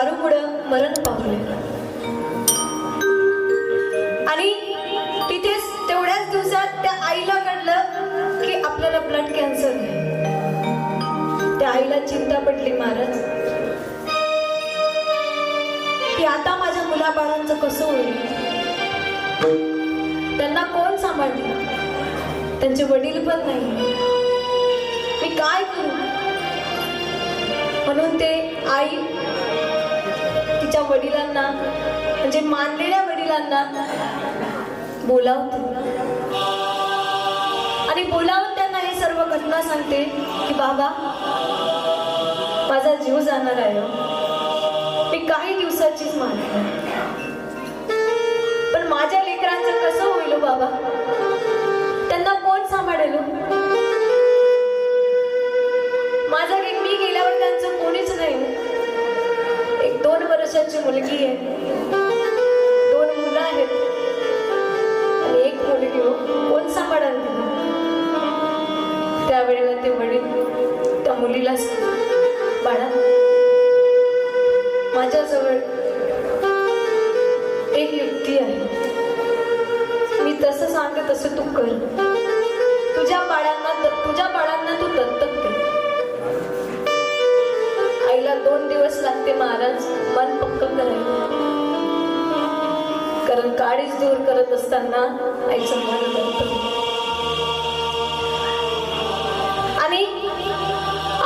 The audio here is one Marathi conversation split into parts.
दारूमुळं मरण पाहुले आणि तिथेच तेवढ्याच दिवसात त्या आईला कळलं की आपल्याला ब्लड कॅन्सर आहे. त्या आईला चिंता पडली महाराज. की आता माझ्या मुलाबाळांचं कसं होईल? त्यांना कोण सांभाळणार त्यांचे वडील पण नाही. मी काय करू? म्हणून ते आई तिच्या वडिलांना म्हणजे मानलेल्या वडिलांना बोलावते आणि बोलावून त्यांना हे सर्व घटना सांगते की बाबा माझा जीव जाणार आहे हो. मी काही दिवसाचीच मानते पण माझ्या लेकरांचं कसं होईल हो? एक युक्ती आहे. मी तसं सांगते तसं तू कर. तुझ्या बाळांना तुझ्या बाळांना तू दत्तक दे. आईला दोन दिवस लागते महाराज मन पक्क करायला. कारण काळीच दूर करत असताना आईचं मन दत्तक आणि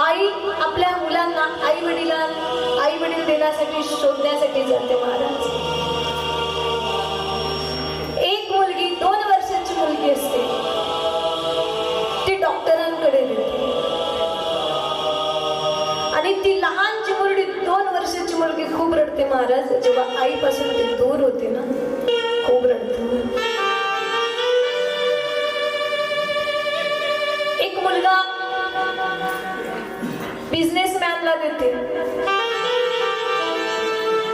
आई आपल्या मुलांना आई वडिला आई वडील देण्यासाठी शोधण्यासाठी जाते महाराज. खूप रडते महाराज. जेव्हा आईपासून ते दूर होते ना खूप रडते. एक मुलगा बिझनेसमॅनला देते.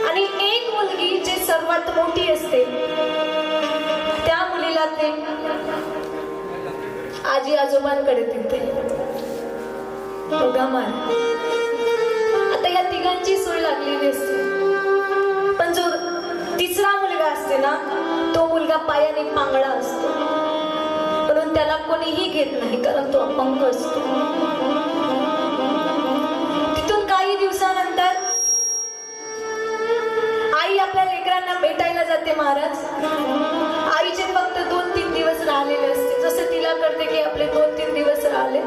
आणि एक मुलगी जी सर्वात मोठी असते त्या मुलीला ते आजी आजोबांकडे देते. बघा मार या तिघांची सोय लागलेली असते. पण जो तिसरा मुलगा असते ना तो मुलगा पायाने पांगळा असतो. म्हणून त्याला कोणीही घेत नाही कारण तो अपंग असतो. तिथून काही दिवसानंतर आई आपल्या लेकरांना भेटायला जाते महाराज. आईचे फक्त दोन तीन दिवस राहिलेले असते. जसं तिला कळते की आपले दोन तीन दिवस राहिले.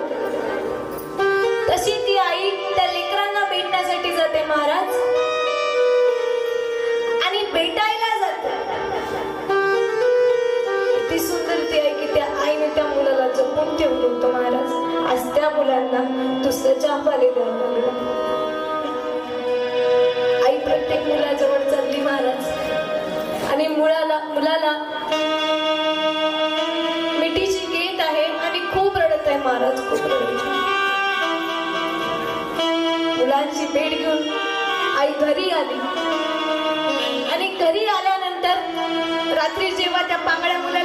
त्या मुलांना दुसऱ्याच्या आंबाले द्यावं लागलं. आई प्रत्येक मुलाजवळ चालली महाराज. आणि मुलाला मुलाला मिठीची घेत आहे आणि खूप रडत आहे महाराज खूप रडत मुलांची भेट घेऊन आई घरी आली. आणि घरी आल्यानंतर रात्री जेव्हा त्या पांगड्या मुलाला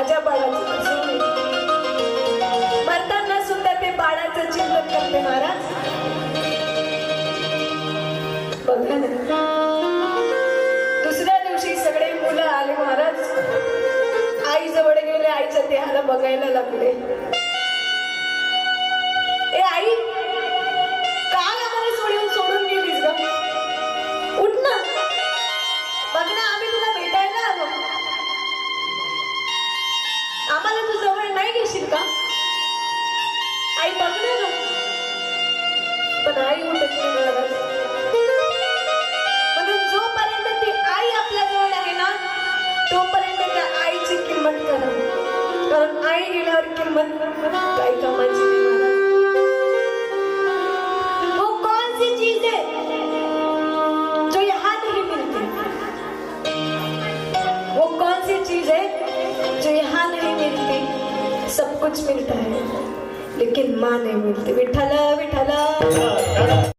माझ्या बाळाचं चूल सुद्धा ते बाळाचं चिंतन करते महाराज. बघा दुसऱ्या दिवशी सगळे मुलं आले महाराज. आईजवळ गेले आईच्या देहाला बघायला लागले. आई मंगने आई उठ पाच मिनिट आहे. लेकिन माँ नहीं मिळते. विठाला विठाला